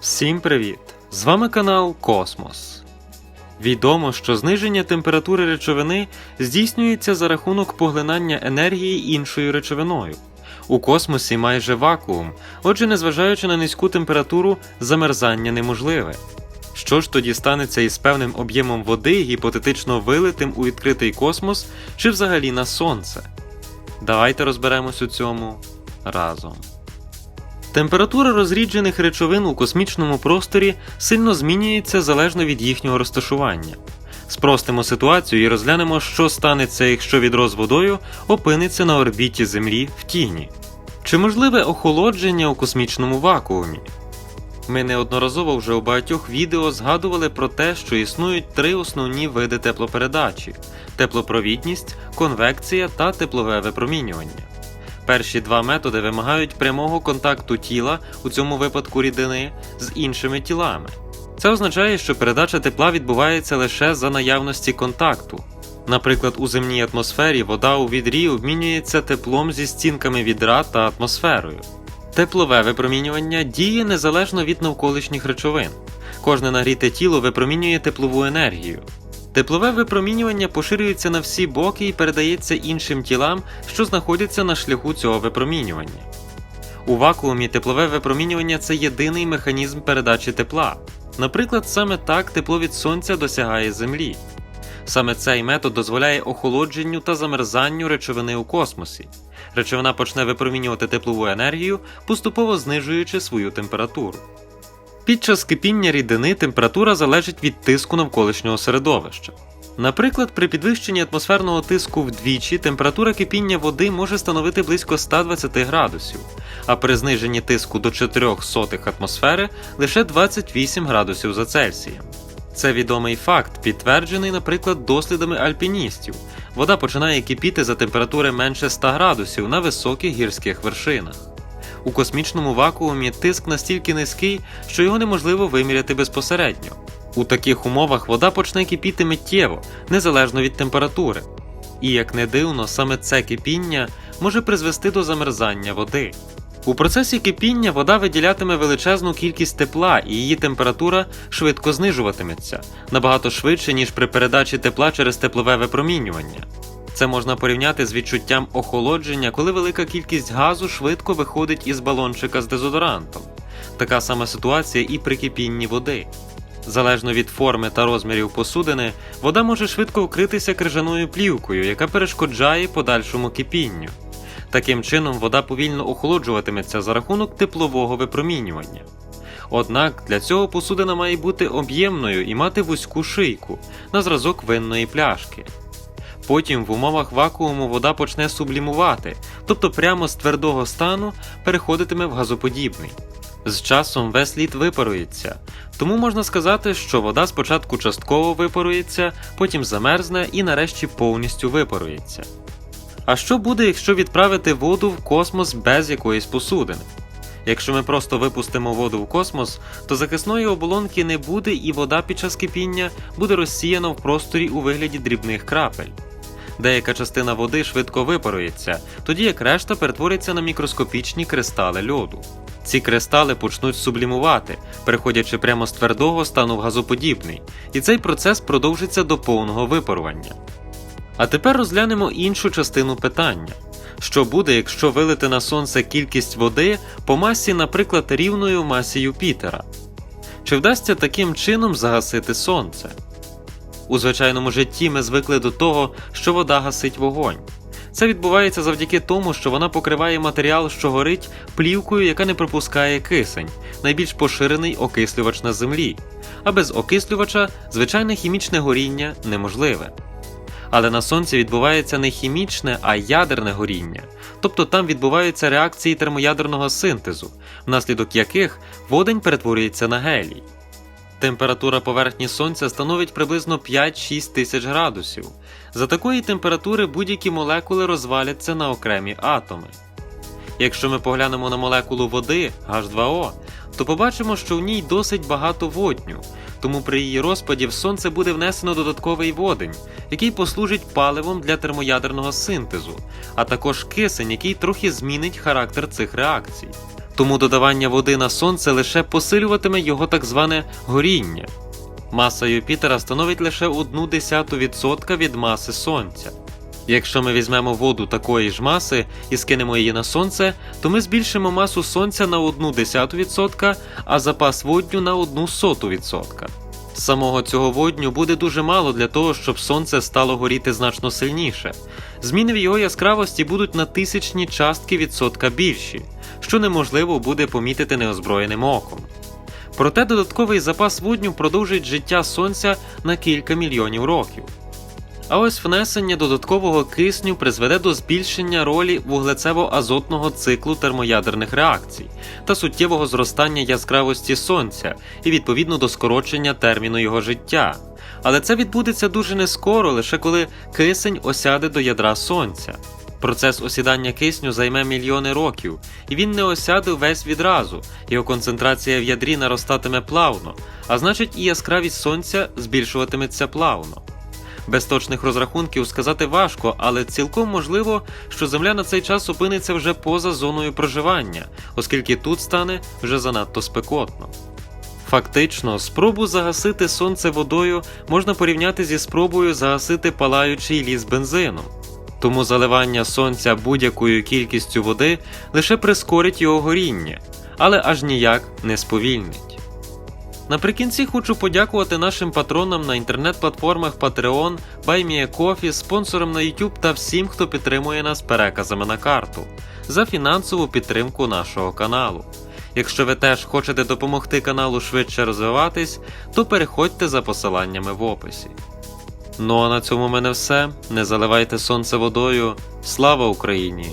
Всім привіт! З вами канал Космос. Відомо, що зниження температури речовини здійснюється за рахунок поглинання енергії іншою речовиною. У космосі майже вакуум, отже, незважаючи на низьку температуру, замерзання неможливе. Що ж тоді станеться із певним об'ємом води, гіпотетично вилитим у відкритий космос чи взагалі на сонце? Давайте розберемось у цьому разом. Температура розріджених речовин у космічному просторі сильно змінюється залежно від їхнього розташування. Спростимо ситуацію і розглянемо, що станеться, якщо відро з водою опиниться на орбіті Землі в тіні. Чи можливе охолодження у космічному вакуумі? Ми неодноразово вже у багатьох відео згадували про те, що існують три основні види теплопередачі: теплопровідність, конвекція та теплове випромінювання. Перші два методи вимагають прямого контакту тіла, у цьому випадку рідини, з іншими тілами. Це означає, що передача тепла відбувається лише за наявності контакту. Наприклад, у земній атмосфері вода у відрі обмінюється теплом зі стінками відра та атмосферою. Теплове випромінювання діє незалежно від навколишніх речовин. Кожне нагріте тіло випромінює теплову енергію. Теплове випромінювання поширюється на всі боки і передається іншим тілам, що знаходяться на шляху цього випромінювання. У вакуумі теплове випромінювання це єдиний механізм передачі тепла. Наприклад, саме так тепло від сонця досягає Землі. Саме цей метод дозволяє охолодженню та замерзанню речовини у космосі. Речовина почне випромінювати теплову енергію, поступово знижуючи свою температуру. Під час кипіння рідини температура залежить від тиску навколишнього середовища. Наприклад, при підвищенні атмосферного тиску вдвічі температура кипіння води може становити близько 120 градусів, а при зниженні тиску до 4 сотих атмосфери лише 28 градусів за Цельсієм. Це відомий факт, підтверджений, наприклад, дослідами альпіністів. Вода починає кипіти за температури менше 100 градусів на високих гірських вершинах. У космічному вакуумі тиск настільки низький, що його неможливо виміряти безпосередньо. У таких умовах вода почне кипіти миттєво, незалежно від температури. І як не дивно, саме це кипіння може призвести до замерзання води. У процесі кипіння вода виділятиме величезну кількість тепла, і її температура швидко знижуватиметься, набагато швидше, ніж при передачі тепла через теплове випромінювання. Це можна порівняти з відчуттям охолодження, коли велика кількість газу швидко виходить із балончика з дезодорантом. Така сама ситуація і при кипінні води. Залежно від форми та розмірів посудини, вода може швидко вкритися крижаною плівкою, яка перешкоджає подальшому кипінню. Таким чином, вода повільно охолоджуватиметься за рахунок теплового випромінювання. Однак для цього посудина має бути об'ємною і мати вузьку шийку на зразок винної пляшки. Потім в умовах вакууму вода почне сублімувати, тобто прямо з твердого стану переходитиме в газоподібний. З часом весь лід випарується, тому можна сказати, що вода спочатку частково випарується, потім замерзне і нарешті повністю випарується. А що буде, якщо відправити воду в космос без якоїсь посудини? Якщо ми просто випустимо воду в космос, то захисної оболонки не буде і вода під час кипіння буде розсіяна в просторі у вигляді дрібних крапель. Деяка частина води швидко випарується, тоді як решта перетвориться на мікроскопічні кристали льоду. Ці кристали почнуть сублімувати, переходячи прямо з твердого стану в газоподібний, і цей процес продовжиться до повного випарування. А тепер розглянемо іншу частину питання: що буде, якщо вилити на сонце кількість води по масі, наприклад, рівною масі Юпітера? Чи вдасться таким чином загасити сонце? У звичайному житті ми звикли до того, що вода гасить вогонь. Це відбувається завдяки тому, що вона покриває матеріал, що горить, плівкою, яка не пропускає кисень, найбільш поширений окислювач на землі. А без окислювача звичайне хімічне горіння неможливе. Але на сонці відбувається не хімічне, а ядерне горіння, тобто там відбуваються реакції термоядерного синтезу, внаслідок яких водень перетворюється на гелій. Температура поверхні сонця становить приблизно 5-6 тисяч градусів. За такої температури будь-які молекули розваляться на окремі атоми. Якщо ми поглянемо на молекулу води H2O, то побачимо, що в ній досить багато водню, тому при її розпаді в сонце буде внесено додатковий водень, який послужить паливом для термоядерного синтезу, а також кисень, який трохи змінить характер цих реакцій. Тому додавання води на сонце лише посилюватиме його так зване горіння. Маса Юпітера становить лише 0,1% від маси Сонця. Якщо ми візьмемо воду такої ж маси і скинемо її на сонце, то ми збільшимо масу сонця на 0,1%, а запас водню на 0,01%. Самого цього водню буде дуже мало для того, щоб сонце стало горіти значно сильніше. Зміни в його яскравості будуть на тисячні частки відсотка більші, що неможливо буде помітити неозброєним оком. Проте додатковий запас водню продовжить життя сонця на кілька мільйонів років. А ось внесення додаткового кисню призведе до збільшення ролі вуглецево-азотного циклу термоядерних реакцій та суттєвого зростання яскравості сонця і відповідно до скорочення терміну його життя. Але це відбудеться дуже нескоро, лише коли кисень осяде до ядра сонця. Процес осідання кисню займе мільйони років, і він не осяде весь відразу, його концентрація в ядрі наростатиме плавно, а значить і яскравість сонця збільшуватиметься плавно. Без точних розрахунків сказати важко, але цілком можливо, що Земля на цей час опиниться вже поза зоною проживання, оскільки тут стане вже занадто спекотно. Фактично, спробу загасити сонце водою можна порівняти зі спробою загасити палаючий ліс бензином. Тому заливання сонця будь-якою кількістю води лише прискорить його горіння, але аж ніяк не сповільнить. Наприкінці хочу подякувати нашим патронам на інтернет-платформах Patreon, BuyMeACoffee, спонсорам на YouTube та всім, хто підтримує нас переказами на карту за фінансову підтримку нашого каналу. Якщо ви теж хочете допомогти каналу швидше розвиватись, то переходьте за посиланнями в описі. Ну а на цьому в мене все. Не заливайте сонце водою. Слава Україні!